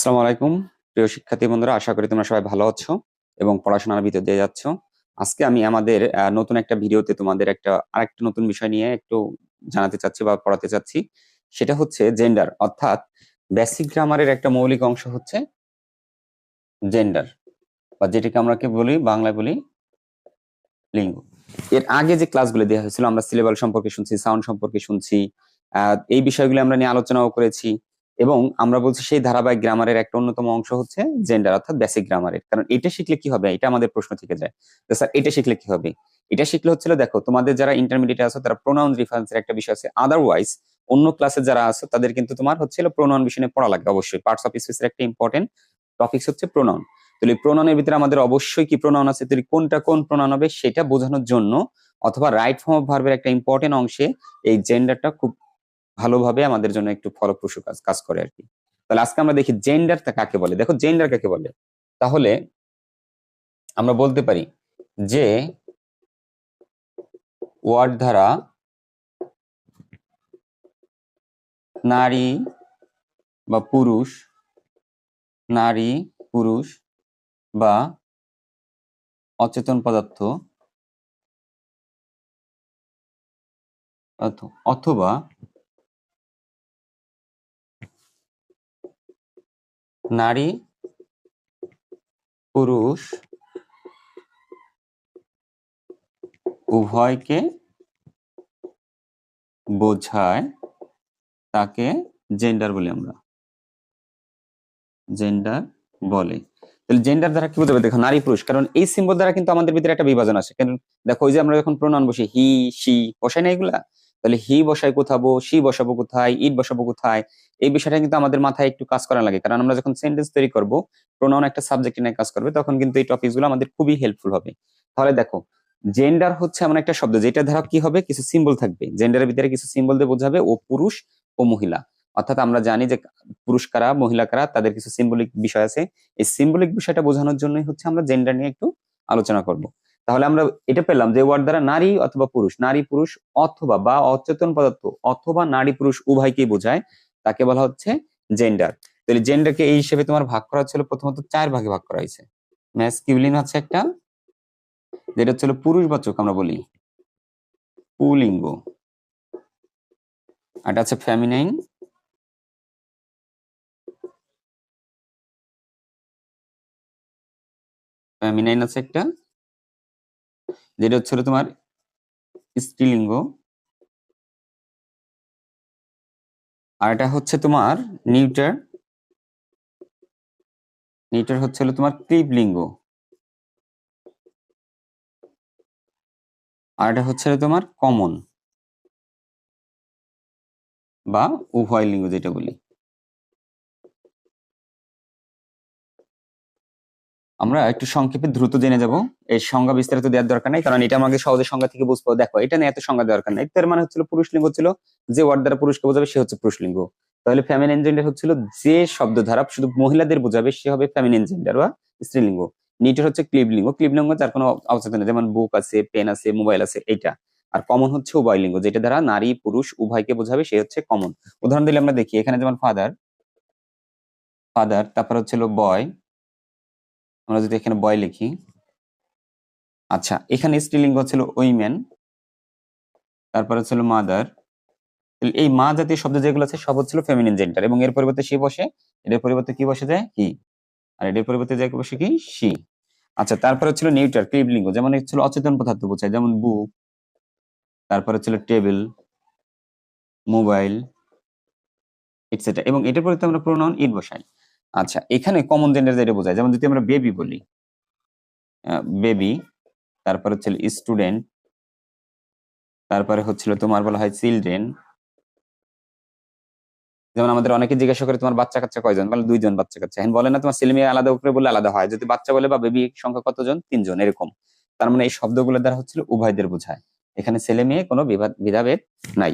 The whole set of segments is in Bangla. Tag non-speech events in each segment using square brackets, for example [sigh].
আসসালামু আলাইকুম। প্রিয় শিক্ষার্থী বন্ধুরা, আশা করি তোমরা সবাই ভালো আছো এবং পড়াশোনার ভিতর দিয়ে যাচ্ছ। আজকে আমি আমাদের নতুন একটা ভিডিওতে তোমাদের একটা, আরেকটা নতুন বিষয় নিয়ে একটু জানাতে চাচ্ছি বা পড়াতে চাচ্ছি। সেটা হচ্ছে জেন্ডার অর্থাৎ বেসিক গ্রামারের একটা মৌলিক অংশ হচ্ছে জেন্ডার বা যেটাকে আমরা কি বলি, বাংলায় বলি লিঙ্গ। এর আগে যে ক্লাসগুলো দেওয়া হয়েছিল, আমরা সিলেবাল সম্পর্কে শুনছি সাউন্ড সম্পর্কে শুনছি এই বিষয়গুলো আমরা নিয়ে আলোচনাও করেছি। এবং আমরা বলছি সেই ধারাবাহিক গ্রামারের একটা অন্যতম অংশ হচ্ছে জেন্ডার অর্থাৎ বেসিক গ্রামারের কারণ এটা শিখলে কি হবে? এটা আমাদের প্রশ্ন থেকে যায়। স্যার, এটা শিখলে কি হবে? এটা শিখলে হচ্ছিল দেখো, তোমাদের যারা ইন্টারমিডিয়েট আছে, তারা প্রোনাউন রেফারেন্সের একটা বিষয় আছে। আদারওয়াইজ অন্য ক্লাসে যারা আছে, তাদের কিন্তু তোমার হচ্ছিল প্রোনাউন বিষয় পড়া লাগবে অবশ্যই। পার্টস অফ স্পিচের একটা ইম্পর্টেন্ট টপিকস হচ্ছে প্রোনাউন তাহলে প্রোনাউনের ভিতরে আমাদের অবশ্যই কি প্রোনাউন আছে? তাহলে কোনটা কোন প্রোনাউন হবে, সেটা বোঝানোর জন্য অথবা রাইট ফর্ম অফ ভার্বের একটা ইম্পর্টেন্ট অংশে এই জেন্ডারটা খুব ভালোভাবে আমাদের জন্য একটু ফলপ্রসূ কাজ কাজ করে আর কি। তাহলে আজকে আমরা দেখি জেন্ডারটা কাকে বলে? দেখো জেন্ডার কাকে বলে? তাহলে আমরা বলতে পারি যে ওয়ার্ড দ্বারা নারী বা পুরুষ, নারী, পুরুষ বা অচেতন পদার্থ অথবা নারী, পুরুষ উভয়কে বোঝায় তাকে জেন্ডার বলি আমরা। জেন্ডার বলে। তাহলে জেন্ডার দ্বারা কি বোঝাবে দেখো, নারী, পুরুষ। কারণ এই সিম্বল দ্বারা কিন্তু আমাদের ভিতরে একটা বিভাজন আসে কারণ দেখো, ওই যে আমরা যখন প্রণয়ন বসি হি সি বসাই না, এগুলা? তাহলে হি বসায় কোথাবো সি বসাবো কোথায়, ইট বসাবো কোথায়, এই বিষয়টা কিন্তু আমাদের মাথায় একটু কাজ করা লাগে। কারণ আমরা যখন সেন্টেন্স তৈরি করব প্রোনাউন একটা সাবজেক্ট নিয়ে কাজ করবে, তখন কিন্তু এই টপিকসগুলো আমাদের খুবই হেল্পফুল হবে। তাহলে দেখো জেন্ডার হচ্ছে এমন একটা শব্দ, যেটা দ্বারা কি হবে, কিছু সিম্বল থাকবে। জেন্ডারের ভিতরে কিছু সিম্বল দিয়ে বোঝাবে ও পুরুষ ও মহিলা। অর্থাৎ আমরা জানি যে পুরুষ কারা, মহিলা কারা, তাদের কিছু সিম্বলিক বিষয় আছে। এই সিম্বলিক বিষয়টা বোঝানোর জন্যই হচ্ছে আমরা জেন্ডার নিয়ে একটু আলোচনা করব। তাহলে আমরা এটা পেলাম যে ওয়ার্ড দ্বারা নারী অথবা পুরুষ, নারী, পুরুষ অথবা বা অচেতন পদার্থ অথবা নারী, পুরুষ উভয়কেই বোঝায়, তাকে বলা হচ্ছে জেন্ডার তাহলে জেন্ডারকে এই হিসেবে তোমার ভাগ করা হচ্ছিল, প্রথমত চার ভাগে ভাগ করা হয়েছে। ম্যাসকিউলিন হচ্ছে একটা, যেটা হচ্ছিল পুরুষবাচক আমরা বলি। পুলিঙ্গ। এটা হচ্ছে ফ্যামিনাইন ফ্যামিনাইন আছে একটা যেটা হচ্ছিল তোমার স্ত্রীলিঙ্গ। আর এটা হচ্ছে তোমার নিউটার। নিউটার হচ্ছে হলো তোমার ক্লিবলিঙ্গ আর এটা হচ্ছে তোমার কমন বা উভয় লিঙ্গ যেটা বলি। আমরা একটু সংক্ষেপে দ্রুত জেনে যাব। এই সংজ্ঞা বিস্তারিত দেওয়ার দরকার নাই, কারণ এটা আমাকে সহজে সংজ্ঞা থেকে বুঝব দেখো, এটা নিয়ে এত সংজ্ঞা দরকার নাই। তার মানে হচ্ছিল পুরুষ লিঙ্গ ছিল যে ওয়ার্ড দ্বারা পুরুষকে বোঝাবে সে হচ্ছে পুরুষ লিঙ্গ। তাহলে ফ্যামিলিন জেন্ডার হচ্ছিল যে শব্দ দ্বারা শুধু মহিলাদের বোঝাবে সে হবে ফ্যামিলিন জেন্ডার বা স্ত্রীলিঙ্গ। নিটের হচ্ছে ক্লিবলিঙ্গ ক্লিবলিঙ্গ যার কোনো অবস্থা নেই, যেমন বুক আছে, পেন আছে, মোবাইল আছে এটা আর কমন হচ্ছে উভয় লিঙ্গ, যেটা দ্বারা নারী, পুরুষ উভয়কে বোঝাবে, সে হচ্ছে কমন উদাহরণ দিলে আমরা দেখি, এখানে যেমন ফাদার ফাদার তারপর হচ্ছিল বয় আমরা যদি এখানে বয় লিখি আচ্ছা এখানে স্ত্রীলিঙ্গ ছিল উইমেন তারপরে হচ্ছিল মাদার এই মা জাতীয় শব্দ যেগুলো আছে সব হচ্ছিল ফেমিনিন জেন্ডার এবং এর পরিবর্তে সে বসে এটার পরিবর্তে কি বসে যায়? হি আর এটার পরিবর্তে যায় বসে কি? সি আচ্ছা তারপরে হচ্ছিল নিউটার ক্লিবলিঙ্গ যেমন হচ্ছিল অচেতন পদার্থ বোঝায়, যেমন বুক তারপরে হচ্ছিল টেবিল মোবাইল এটসেট্রা এবং এটার পরিবর্তে আমরা প্রোনাউন ইট বসাই। আচ্ছা এখানে কমন জেন্ডার যেটা বোঝায়, যেমন যদি আমরা বেবি বলি বেবি তারপরে হচ্ছিল স্টুডেন্ট তারপরে হচ্ছিল তোমার বলা হয় চিলড্রেন যেমন আমাদের অনেকে জিজ্ঞাসা করে তোমার বাচ্চা কাচ্চা কয়জন? বলে দুইজন বাচ্চা কাচ্চা। এখন বলে না, তোমার ছেলে মেয়ে আলাদা করে বলে আলাদা হয়। যদি বাচ্চা বলে বা বেবি সংখ্যা কতজন? তিনজন, এরকম। তার মানে এই শব্দগুলো দ্বারা হচ্ছিল উভয়দের বোঝায়। এখানে ছেলে মেয়ে কোনো বিভাদ ভেদাভেদ নাই।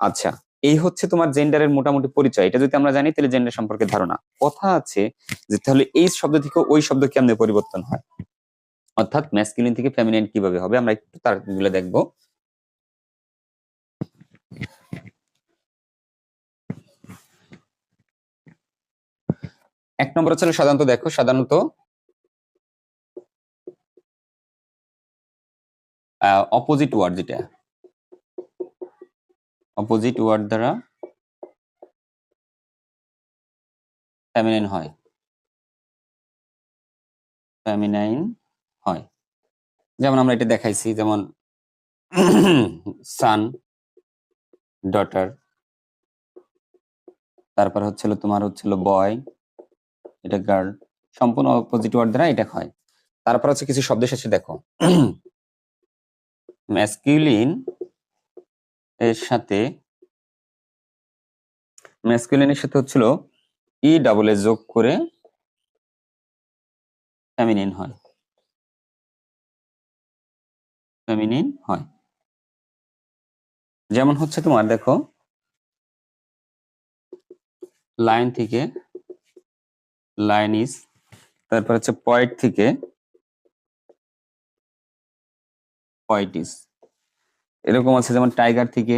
আচ্ছা এই হচ্ছে তোমার জেন্ডারের মোটামুটি পরিচয়। এটা যদি আমরা জানি, তাহলে জেন্ডার সম্পর্কে ধারণা। কথা আছে যে তাহলে এই শব্দ থেকে ওই শব্দ কেমনে পরিবর্তন হয়? অর্থাৎ ম্যাসকিউলিন থেকে ফেমিনাইন কীভাবে হবে? আমরা একটু তারগুলো দেখব। এক নম্বর হচ্ছে সাধারণত দেখো, সাধারণত অপোজিট ওয়ার্ড যেটা। অপোজিট ওয়ার্ড দ্বারা ফেমিনাইন হয়। ফেমিনাইন হয়। যেমন আমরা এটা দেখাইছি, যেমন সান ডটার তারপর হচ্ছিল তোমার হচ্ছিল বয় এটা গার্ল সম্পূর্ণ অপোজিট ওয়ার্ড দ্বারা এটা হয়। তারপর হচ্ছে কিছু শব্দ শেষে দেখো। [clears throat] ম্যাসকিউলিন এর সাথে ম্যাসকিউলিনের সাথে হচ্ছিল ই ডাবল এ যোগ করে ফেমিনিন হয়। ফেমিনিন হয়। যেমন হচ্ছে তোমার, দেখো লাইন থেকে লাইন ইস তারপর হচ্ছে পয়েন্ট থেকে পয়েটিস এরকম আছে যেমন টাইগার থেকে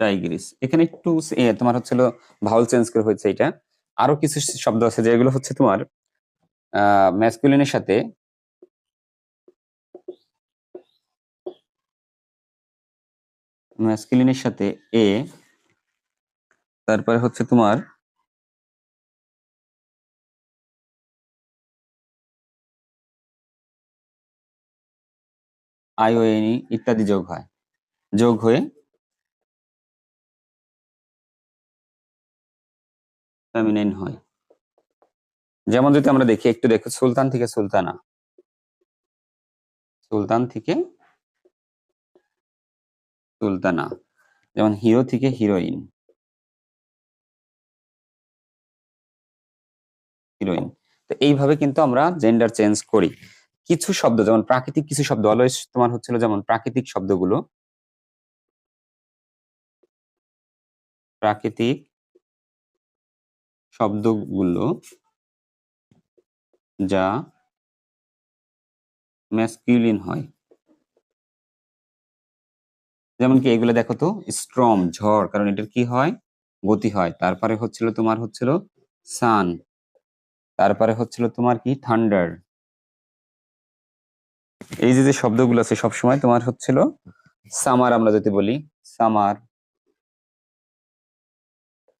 টাইগ্রিস এখানে একটু তোমার হচ্ছিল ভাউল চেঞ্জ করে হয়েছে এটা। আরও কিছু শব্দ আছে যেগুলো হচ্ছে তোমার ম্যাসকুলিনের সাথে ম্যাসকুলিনের সাথে এ, তারপরে হচ্ছে তোমার আইওএনই ইত্যাদি যোগ হয়। যোগ হয়ে ফেমিনাইন হয়। যেমন যদি আমরা দেখি, একটু দেখো, সুলতান থেকে সুলতানা। সুলতান থেকে সুলতানা। যেমন হিরো থেকে হিরোইন। হিরোইন। তো এইভাবে কিন্তু আমরা জেন্ডার চেঞ্জ করি। কিছু শব্দ, যেমন প্রাকৃতিক কিছু শব্দ অলওয়েজ তোমার হচ্ছিল যেমন প্রাকৃতিক শব্দগুলো। প্রাকৃতিক শব্দগুলো যা ম্যাসকিউলিন হয়। যেমন কি এগুলো দেখো তো স্ট্রম ঝড়, কারণ এটার কি হয়? গতি হয়। তারপরে হচ্ছিল তোমার হচ্ছিল সান তারপরে হচ্ছিল তোমার কি? থান্ডার এই যে যে শব্দগুলো আছে সবসময় তোমার হচ্ছিল সামার আমরা যদি বলি, সামার।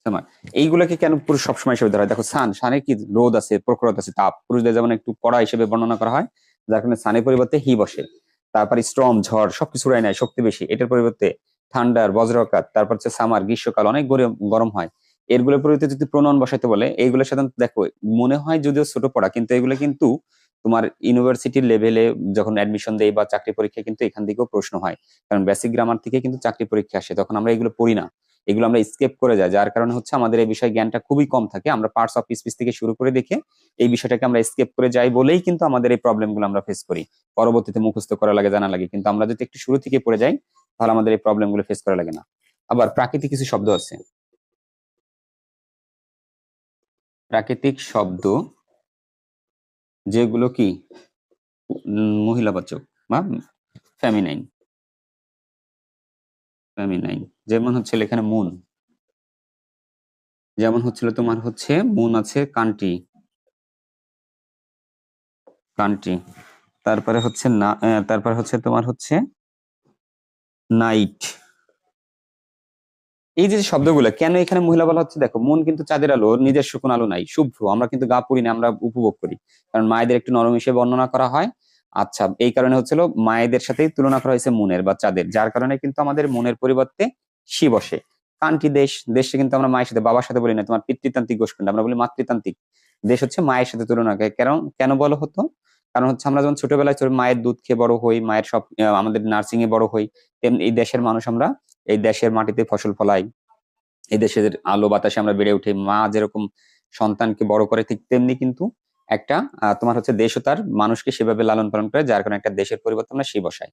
সামার। এইগুলাকে কেন পুরুষ সবসময় হিসেবে ধরা হয়? দেখো, সান সানে কি রোদ আছে, প্রখরতা আছে, তাপ। পুরুষদের যেমন একটু কড়া হিসেবে বর্ণনা করা হয়, যার কারণে সানের পরিবর্তে হি বসে। তারপর স্ট্রম, ঝড়, সবকিছু উড়ায় নেয়, শক্তি বেশি। এটার পরিবর্তে ঠান্ডার বজ্রকাত তারপর হচ্ছে সামার, গ্রীষ্মকাল, অনেক গরম হয়। এরগুলোর পরিবর্তে যদি প্রণয়ন বসাইতে বলে, এইগুলো সাধারণত দেখো, মনে হয় যদিও ছোট পড়া, কিন্তু এগুলো কিন্তু তোমার ইউনিভার্সিটির লেভেলে যখন অ্যাডমিশন দেয় বা চাকরি পরীক্ষা, কিন্তু এখান থেকেও প্রশ্ন হয়। কারণ বেসিক গ্রামার থেকে কিন্তু চাকরি পরীক্ষা আসে, তখন আমরা এগুলো পড়ি না। এগুলো আমরা স্কেপ করে যাই, যার কারণে হচ্ছে আমাদের এই বিষয়ে জ্ঞানটা খুবই কম থাকে। আমরা পার্টস অফ স্পিচ থেকে শুরু করে দেখে এই বিষয়টাকে আমরা স্কেপ করে যাই বলেই কিন্তু আমাদের এই প্রবলেমগুলো আমরা ফেস করি। পরবর্তীতে মুখস্থ করা লাগে, জানা লাগে। কিন্তু আমরা যদি একটু শুরু থেকে পড়ে যাই, তাহলে আমাদের এই প্রবলেমগুলো ফেস করা লাগে না। আবার প্রাকৃতিক কিছু শব্দ আছে। প্রাকৃতিক শব্দ যেগুলো কি? মহিলাবাচক বা ফ্যামিনাইন ফ্যামিনাইন যেমন হচ্ছে এখানে মুন যেমন হচ্ছিল তোমার হচ্ছে মুন আছে কান্ট্রি কান্ট্রি তারপরে হচ্ছে না তারপরে হচ্ছে তোমার হচ্ছে নাইট এই যে শব্দগুলো, কেন এখানে মহিলা বলা হচ্ছে? দেখো, মন কিন্তু চাঁদের আলো, নিজের নিজস্ব কোনো আলো নাই, শুভ্র। আমরা কিন্তু গা পড়ি না, আমরা উপভোগ করি। কারণ মায়েদের একটু নরম হিসেবে বর্ণনা করা হয়। আচ্ছা এই কারণে হচ্ছিল মায়েদের সাথেই তুলনা করা হয়েছে মনের বা চাঁদের, যার কারণে কিন্তু আমাদের মনের পরিবর্তে শি বসে। কান্ট্রি দেশ দেশে কিন্তু আমরা মায়ের সাথে, বাবার সাথে বলি না, তোমার পিতৃতান্ত্রিক গোষ্ঠী আমরা বলি মাতৃতান্ত্রিক। দেশ হচ্ছে মায়ের সাথে তুলনা করে। কেন বলো হতো? কারণ হচ্ছে আমরা যখন ছোটবেলায় ছোট, মায়ের দুধ খেয়ে বড় হই, মায়ের সব আমাদের নার্সিং এ বড় হই, তেমনি এই দেশের মানুষ আমরা এই দেশের মাটিতে ফসল ফলাই, এই দেশের আলো বাতাসে আমরা বেড়ে উঠি। মা যেরকম সন্তানকে বড় করে ঠিক তেমনি কিন্তু একটা তোমার হচ্ছে দেশও তার মানুষকে সেভাবে লালন পালন করে, যার কারণে একটা দেশের পরিবর্তন আমরা সেই বসাই।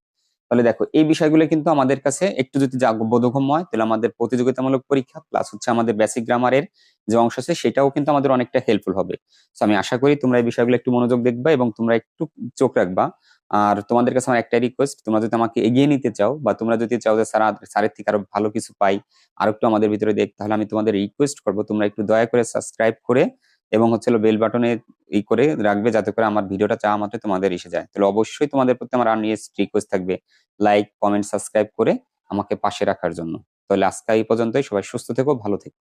তাহলে দেখো, এই বিষয়গুলো কিন্তু আমাদের কাছে একটু যদি বোধগম্য হয়, তাহলে আমাদের প্রতিযোগিতামূলক পরীক্ষা প্লাস হচ্ছে আমাদের বেসিক গ্রামারের যে অংশ আছে, সেটাও কিন্তু আমাদের অনেকটা হেল্পফুল হবে। তো আমি আশা করি তোমরা এই বিষয়গুলো একটু মনোযোগ দেখবা এবং তোমরা একটু চোখ রাখবা আর তোমাদের কাছে আমার একটাই রিকোয়েস্ট তোমরা যদি আমাকে এগিয়ে নিতে চাও বা তোমরা যদি চাও যে স্যার স্যারের থেকে আরও ভালো কিছু পাই আর একটু আমাদের ভিতরে দেখ, তাহলে আমি তোমাদের রিকোয়েস্ট করব। তোমরা একটু দয়া করে সাবস্ক্রাইব করে এবং হচ্ছে বেল বাটনে ই করে রাখবে যাতে করে আমার ভিডিওটা চাওয়া মাত্র তোমাদের এসে যায়। তাহলে অবশ্যই তোমাদের প্রতি আমার আর্নিয়েস্ট রিকোয়েস্ট থাকবে। লাইক কমেন্ট সাবস্ক্রাইব করে আমাকে পাশে রাখার জন্য। তাহলে আজকে এই পর্যন্তই। সবাই সুস্থ থেকো, ভালো থেকো।